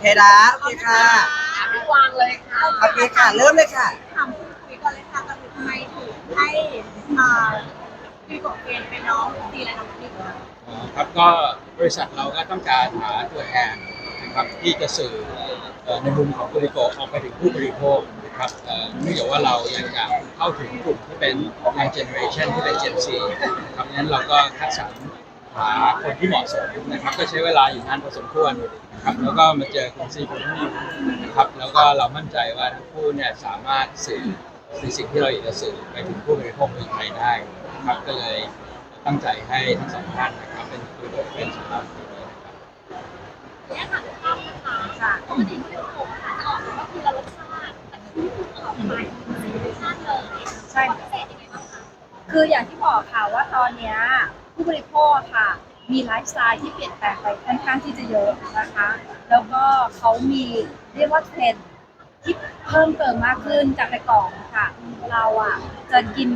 เคนะโอเคค่ะพี่วางเลยค่ะโอเคค่ะ เริ่มเลยค่ะถามคุณคุยก่อนเลยค่ะตอนนี้ทำไมถึงให้อ่าพี่กบเกณฑ์เป็นน้องตีและน้องติ๊กอ๋อครับก็บริษัทเราก็ต้องการหาตัวแทนนะครับที่จะสื่อเอ่อในมุมของบริโภคออกไปถึงผู้บริโภคนะครับเอ่อเนื่องจากว่าเราอยากจะเข้าถึงกลุ่มที่เป็น young generation ที่เป็น Gen Z นะครับงั้นเราก็คัดสรร หาคนที่เหมาะสมนะครับ ก็ใช้เวลาอยู่นานพอสมควรนะครับ แล้วก็มาเจอคุณซีคุณนี่นะครับ แล้วก็เรามั่นใจว่าทั้งคู่เนี่ยสามารถสื่อในสิ่งที่เราอยากจะสื่อไปถึงผู้บริโภคคนไทยได้นะครับ ก็เลยตั้งใจให้ทั้งสองท่านนะครับ เป็นคือเป็นสำหรับปีนี้นะครับ เนี่ยค่ะข้าวนะคะค่ะปกติเขาเรียกว่าผมค่ะจะออกก็คือละรสชาติแต่คือออกใหม่รสชาติเลยใช่พิเศษยังไงบ้างคะคืออย่างที่บอกค่ะว่าตอนเนี้ย ผู้บริโภคค่ะ มีไลฟ์สไตล์ที่เปลี่ยนแปลงไปค่อนข้างที่จะเยอะนะคะ แล้วก็เขามีเรียกว่าเทรนด์ที่เพิ่มเติมมากขึ้นจากแต่ก่อนค่ะ เราอะจะกิน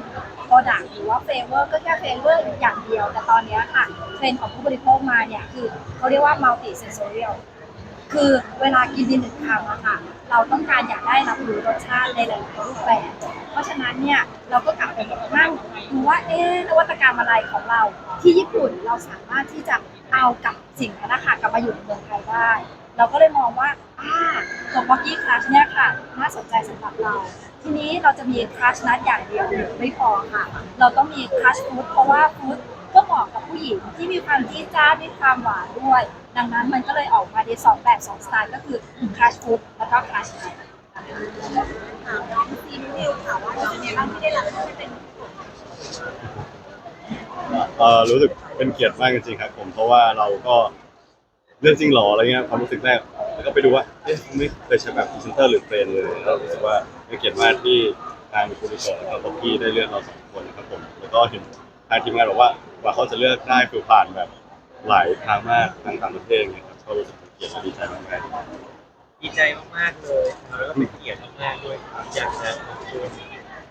โปรดักหรือว่าเฟเวอร์ก็แค่เฟเวอร์อย่างเดียว แต่ตอนนี้ค่ะเทรนด์ของผู้บริโภคมาเนี่ยคือเขาเรียกว่า multi sensorial คือเวลากินดินหนึ่งคำอะค่ะ เราต้องการอยากได้รับรู้รสชาติในหลายๆรูปแบบ เพราะฉะนั้นเนี่ยเราก็กลับไปนั่งดูว่าเอ๊ะนวัตกรรมอะไรของเรา ที่ญี่ปุ่นเราสามารถที่จะเอากับสิ่งนั้นนะคะกลับมาอยู่ในเมืองไทยได้ เราก็เลยมองว่าอ่าตัวบ็อกกี้คลัชเนี่ยค่ะน่าสนใจสำหรับเราทีนี้เราจะมีคลัชนัทอย่างเดียวไม่พอค่ะ เราต้องมีคลัชฟู้ดเพราะว่าฟู้ดก็เหมาะกับผู้หญิงที่มีความจี๊ดจ้าดมีความหวานด้วย ดังนั้นมันก็เลยออกมาในสองแบบสองสไตล์ก็คือคลัชฟู้ดแล้วก็คลัชนัทถามน้องซีนิวค่ะว่าเป็นยังไงบ้างที่ได้รับเลือกให้เป็นเอ่อรู้สึกเป็นเกียรติมากจริงๆครับผมเพราะว่าเราก็เรื่องจริงหรออะไรเงี้ยความรู้สึกแรกแล้วก็ไปดูว่าเอ๊ะไม่เคยใช้แบบพรีเซนเตอร์หรือเฟรนเลยแล้วรู้สึกว่าเป็นเกียรติมากที่ทางคุณดิโกแล้วก็ป๊อกกี้ได้เลือกเราสองคนนะครับผมแล้วก็เห็นทางทีมงานบอกว่ากว่าเขาจะเลือกได้คือผ่านแบบ หลายทางมากทางต่างประเทศเนี่ยครับก็รู้สึกเป็นเกียรติและดีใจมากๆ ดีใจมากๆเลยครับแล้วก็เป็นเกียรติมากๆด้วยครับอยากจะขอบคุณ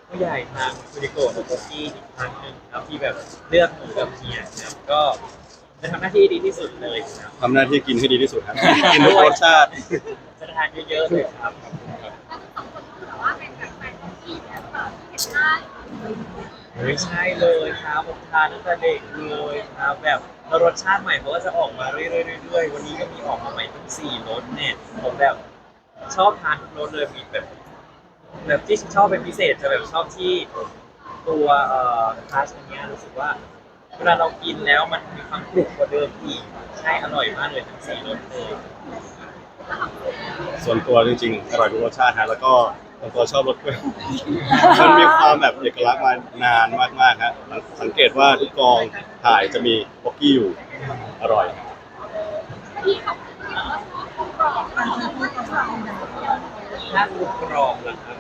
ผู้ใหญ่ทางคูริโกะและโกกี้อีกครั้งหนึ่งครับที่แบบเลือกหนูกับเมียครับก็จะทำหน้าที่ดีที่สุดเลยครับทำหน้าที่กินให้ดีที่สุดครับ กินทุกรสชาติ จะทานเยอะๆเลยครับถ้าทั้งสองคนก็แบบว่าเป็นแบบแฟนของพี่แล้วก็เห็นหน้า ไม่ใช่เลยครับผมทานตั้งแต่เด็กเลยครับแบบ แล้วรสชาติใหม่เขาก็จะออกมาเรื่อยๆๆวันนี้ก็มีออกมาใหม่ทั้งสี่รสเนี่ยผมแบบชอบทานทุกรสเลยมีแบบแบบที่ชอบเป็นพิเศษจะแบบชอบที่ตัวเอ่อคลาสอันเนี้ยรู้สึกว่าเวลาเรากินแล้วมันมีความกรุบกว่าเดิมอีกใช่อร่อยมากเลยทั้งสี่รสเลย ส่วนตัวจริงๆอร่อยทุกรสชาติฮะแล้วก็ ส่วนตัวชอบรสกล้วยมันมีความแบบเอกลักษณ์มานานมากๆฮะสังเกตว่าทุกกองถ่ายจะมีป๊อกกี้อยู่อร่อยพี่เขาบอกว่าชอบกรอบมันคือพูดกรอบนะถ้ากรุบกรอบนะครับ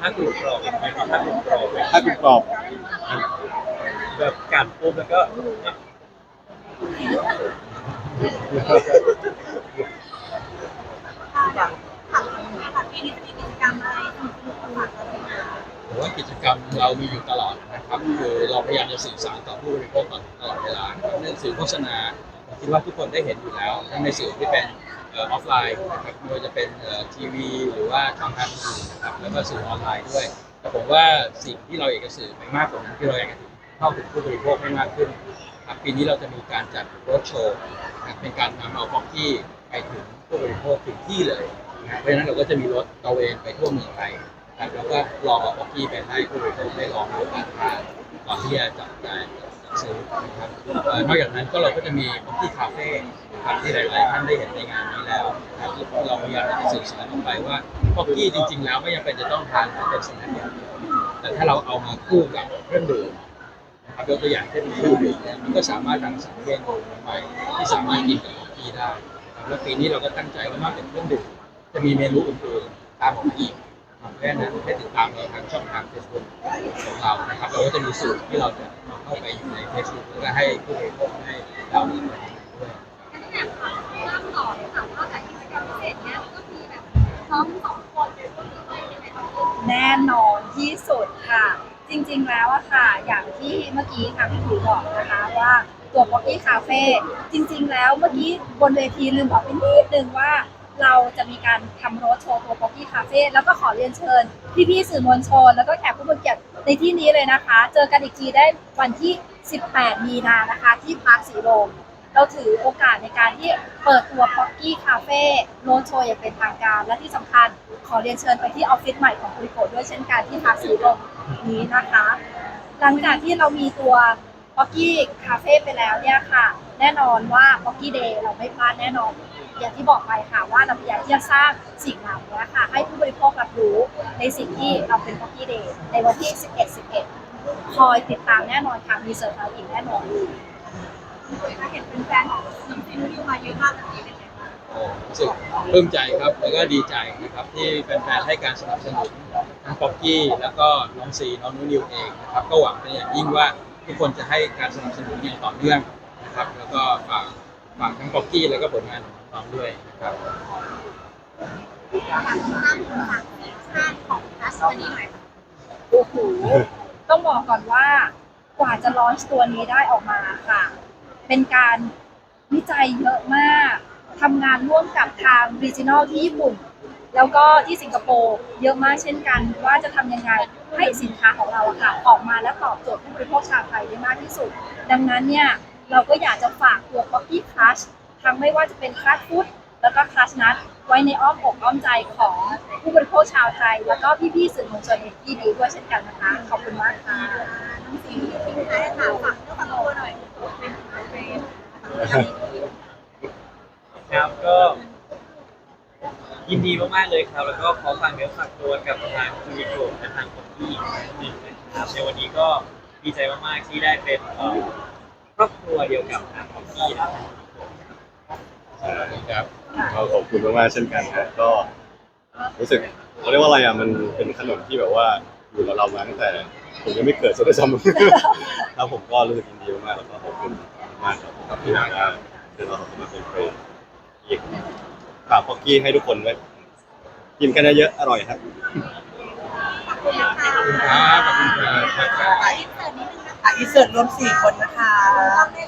ถ้ากรุบกรอบแบบนี้ถ้ากรุบกรอบแบบถ้าคุณกรอบแบบกัดปุ๊บแล้วก็ ค่ะถามถึงค่ะพี่นี่จะมีกิจกรรมอะไรสนุกๆฝากเราไหมคะ ผมว่ากิจกรรม เรามีอยู่ตลอดนะครับคือเราพยายามจะสื่อสารต่อผู้บริโภคตลอดเวลาเรื่องสื่อโฆษณาผมคิดว่าทุกคนได้เห็นอยู่แล้วทั้งในสื่อที่เป็นออฟไลน์นะครับไม่ว่าจะเป็นทีวีหรือว่าช่องทางอื่นนะครับแล้วก็สื่อออนไลน์ด้วยแต่ผมว่าสิ่งที่เราอยากจะสื่อไปมากกว่านั้นที่เราอยากจะเข้าถึงผู้บริโภคให้มากขึ้นครับปีนี้เราจะมีการจัดรถโชว์เป็นการนำเอาของที่ไปถึงผู้บริโภคถึงที่เลยนะเพราะฉะนั้นเราก็จะมีรถตระเวนไปทั่วเมืองไทย ครับแล้วก็ลองเอาบ็อกกี้ไปให้คุณผู้บริโภคได้ลองดูการทานก่อนที่จะจับจ่ายจัดซื้อนะครับเอ่อนอกจากนั้นก็เราก็จะมีบ็อกกี้คาเฟ่ครับที่หลายๆท่านได้เห็นในงานนี้แล้วนะครับเราพยายามจะสื่อสารออกไปว่าบ็อกกี้จริง ๆ แล้วไม่จำเป็นจะต้องทานเป็นสแน็คอย่างเดียวแต่ถ้าเราเอามาคู่กับเครื่องดื่มนะครับยกตัวอย่างเช่นเครื่องดื่มเนี่ยมันก็สามารถรังสรรค์เมนูใหม่ที่สามารถกินกับบ็อกกี้ได้ครับแล้วปีนี้เราก็ตั้งใจว่านอกจากเครื่องดื่มจะมีเมนูอื่นๆตามออกมาอีก แค่นั้นให้ติดตามเราทางช่องทาง Facebook ของเรานะครับเราก็จะมีสูตรที่เราจะเข้าไปอยู่ใน Facebook แล้วก็ให้ผู้บริโภคให้เราอีกด้วยนนี้อยากถามเองต่อค่ะว่าจากกิจกรรมพิเศษเนี้ยมันก็มีแบบน้เลยก็มีด้วยยังไงบ้าแน่นอนที่สุดค่ะ จริงๆแล้วอะค่ะ อย่างที่เมื่อกี้ทางพี่ถือบอกนะคะว่าตัว p o อกกี้คาเฟ่จริง ๆ แล้วเมื่อกี้บนเวทีลืมบอกไปนิดนึงว่า เราจะมีการทำโรดโชว์ตัวป๊อกกี้คาเฟ่แล้วก็ขอเรียนเชิญ พี่ๆสื่อมวลชน แล้วก็แขกผู้มีเกียรติในที่นี้เลยนะคะ เจอกันอีกทีได้วันที่ 18 มีนานะคะ ที่พาร์คสีลมเราถือโอกาสในการที่เปิดตัวป๊อกกี้คาเฟ่โรดโชว์อย่างเป็นทางการ และที่สำคัญขอเรียนเชิญไปที่ออฟฟิศใหม่ของคุริโกะด้วยเช่นกันที่พาร์คสีลมนี้นะคะ หลังจากที่เรามีตัว ป๊อกกี้คาเฟ่ไปแล้วเนี่ยค่ะ แน่นอนว่าป๊อกกี้เดย์เราไม่พลาดแน่นอน อย่างที่บอกไปค่ะว่าเราพยายามที่จะสร้างสิ่งเหล่านี้ค่ะ ให้ผู้บริโภครับรู้ในสิ่งที่เราเป็นป๊อกกี้เดย์ในวันที่ 11 11 คอยติดตามแน่นอนค่ะมีเซอร์ไพรส์อีกแน่นอนถ้าเห็นเป็นแฟนของน้องซีนูนิวมาเยอะมากแบบนี้เป็นไงบ้างโอ้รู้สึกปลื้มใจครับแล้วก็ดีใจนะครับที่แฟนๆให้การสนับสนุนทั้งป๊อกกี้แล้วก็น้องซีน้องนูนิวเองนะครับก็หวังเป็นอย่างยิ่งว่า ทุกคนจะให้การสนับสนุนอย่างต่อเนื่องนะครับ แล้วก็ฝากฝากทั้งป๊อกกี้แล้วก็ผลงานของน้องๆด้วยนะครับอยากทราบถึงทางชาติของทัสมานีหน่อยค่ะโอ้โหต้องบอกก่อนว่ากว่าจะลอนช์ตัวนี้ได้ออกมาค่ะ เป็นการวิจัยเยอะมากทำงานร่วมกับทาง Regional ที่ญี่ปุ่น แล้วก็ที่สิงคโปร์เยอะมากเช่นกันว่าจะทำยังไง ให้สินค้าของเราอะค่ะออกมาและตอบโจทย์ผู้บริโภคชาวไทยได้มากที่สุด ดังนั้นเนี่ยเราก็อยากจะฝากตัว Poppy Crush ทั้งไม่ว่าจะเป็นคลัชฟุตแล้วก็คลัชนัทไว้ในอ้อมอกอ้อมใจของผู้บริโภคชาวไทย แล้วก็พี่ๆสื่อมวลชนที่นี้ด้วยเช่นกันนะคะ ขอบคุณมากค่ะน้องซีนทิ้งท้ายถามฝากเรื่องความรู้หน่อยเป็นเปนครับก็ ยินดีมากๆเลยครับ แล้วก็ขอฝากเนื้อฝากตัวกับทางคูริโกและทางคนที่หนึ่งนะครับในวันนี้ก็ดีใจมากๆที่ได้เป็นครอบครัวเดียวกับทางของพี่ครับครับขอบคุณมากๆเช่นกันครับก็รู้สึกเขาเรียกว่าอะไรอะมันเป็นขนมที่แบบว่าอยู่กับเรามาตั้งแต่ผมยังไม่เกิดซะด้วยซ้ำแล้วผมก็รู้สึกยินดีมากๆแล้วก็ขอบคุณมากครับที่ได้เชิญเราเข้ามาเป็นเฟรนด์อีก ฝากพ็อกกี้ให้ทุกคนไว้กินกันเยอะๆอร่อยครับ ขอบคุณนะคะขอบคุณครับขอบคุณครับขออินเสิร์ตนิดนึงนะคะอะอินเสิร์ตรวมสี่คนนะคะรอบใน